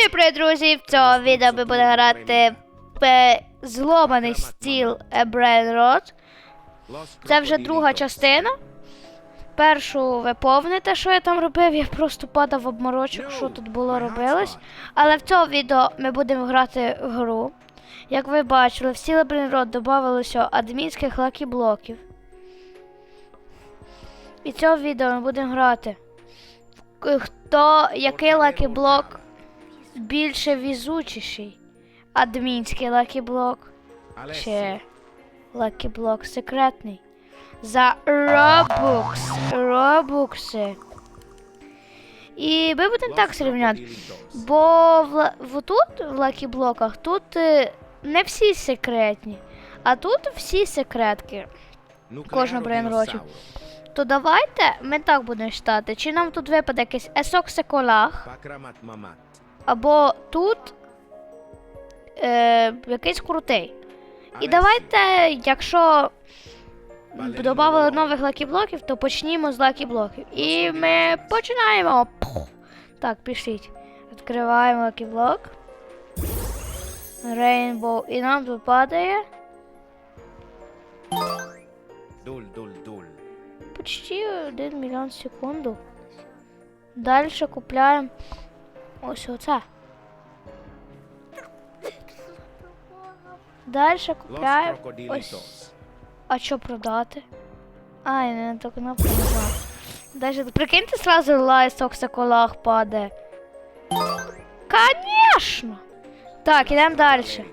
Всім привіт, друзі! В цьому відео ми будемо грати е, зломаний стіл е, Brain. Це вже друга частина. Першу ви помните, що я там робив, я просто падав в обморочок, що тут було робилось. Але в цьому відео ми будемо грати в гру. Як ви бачили, в стіл Brain Rot додавалося адмінських лакі-блоків. І в цьому відео ми будемо грати. Хто який лакі-блок більше візучіший? Адмінський лакі-блок чи лакі-блок секретний? За Robux. Робукси. І ми будемо так зрівняти. Бо в, в тут, в лакі-блоках, тут е, не всі секретні, а тут всі секретки. Кожна брейнротів. То давайте ми так будемо читати. Чи нам тут випаде якийсь есок-секолах, або тут е, якийсь крутий. І давайте, якщо додавали нових лакі-блоків, то почнімо з лакі-блоків. І ми починаємо. Так, пішліть. Відкриваємо лакі-блок. Рейнбоу. І нам тут падає Дуль, дуль, дуль. почти 1 мільйон секунду. Далі купляємо ось оце. Купляємо ось. А що продати? А, я не на ту кнопку нажала. Дальше, прикиньте, сразу лайсток соколах падає. Конечно! Так, ідемо далі.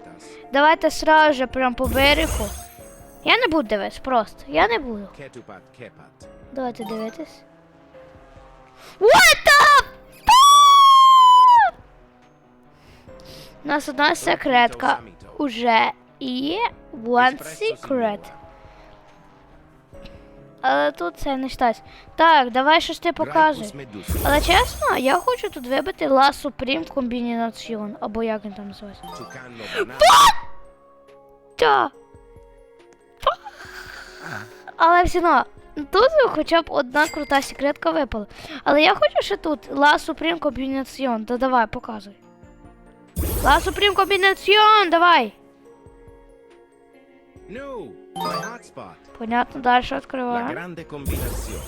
Давайте сразу же прям по берегу. Я не буду дивитись, просто. Я не буду. Давайте дивитись. What the У нас одна секретка уже є. One secret. Але тут це не штась. Так, давай щось ти показуй. Але чесно, я хочу тут вибити La Supreme Combination, або як він там називається. Та. Але все одно, тут хоча б одна крута секретка випала. Але я хочу ще тут La Supreme Combination. Да давай, показуй. La Supreme Combination, давай. No, my hotspot. Понятно, далі La grande combinazione.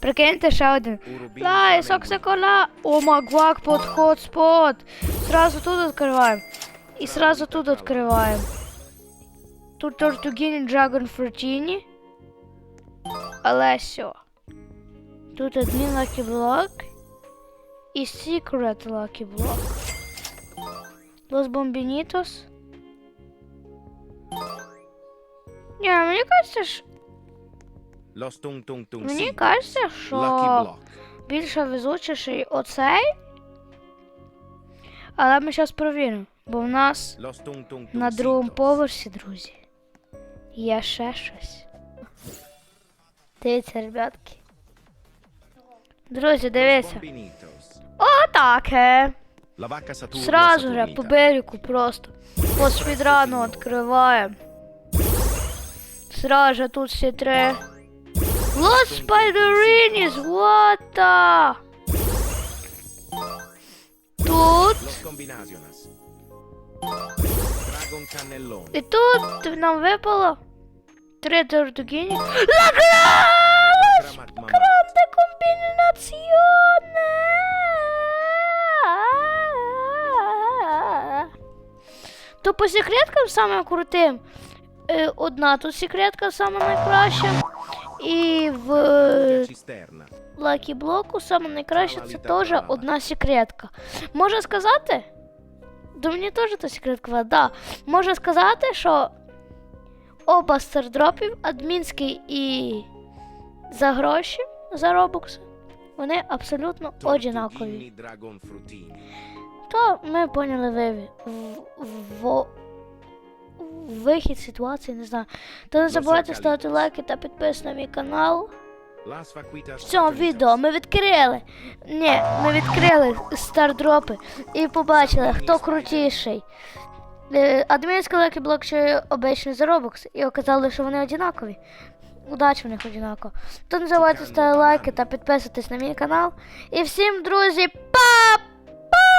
Прикиньте ще один. Лай, фламенго. О, магвак под хотспот. Сразу тут открываем. И сразу тут открываем. Тут Тортугини Dragon Fruitini. Але все. Тут один Lucky Block. И Secret Lucky Block. Los Bombinitos. Не, мені кажется, що... Los tung tung tung Мені si. кажется, що... Більше везучіший оцей. Але ми зараз провіримо, бо в нас Los tung tung tung на другому поверсі, друзі, є ще щось. Дивіться, ребятки. Друзі, дивіться. Отаке. Сразу же по берегу просто. По спідрану відкриваємо. Сразу же тут всі три. Лос Спайдерініс, what the? Тут. І тут нам випало три тортугіні. La по секреткам саме крутим. е, Одна тут секретка саме найкраща. І в е. Лакі блоку саме найкраще це теж одна секретка. Можна сказати? До мені теж та секретка, да. Можна сказати, що оба стардропів, адмінський і за гроші, за робокси, вони абсолютно однакові. То ми поняли виві. В, в, в вихід ситуації, не знаю. То не забувайте ставити лайки та підписатися на мій канал. В цьому відео ми відкрили. Ні, ми відкрили стардропи і побачили, хто крутіший. Е, Адмінський лакіблок чи обичний заробокс. І оказали, що вони однакові. Удачі в них однаково. То не забувайте ставити лайки та підписуватись на мій канал. І всім, друзі, па!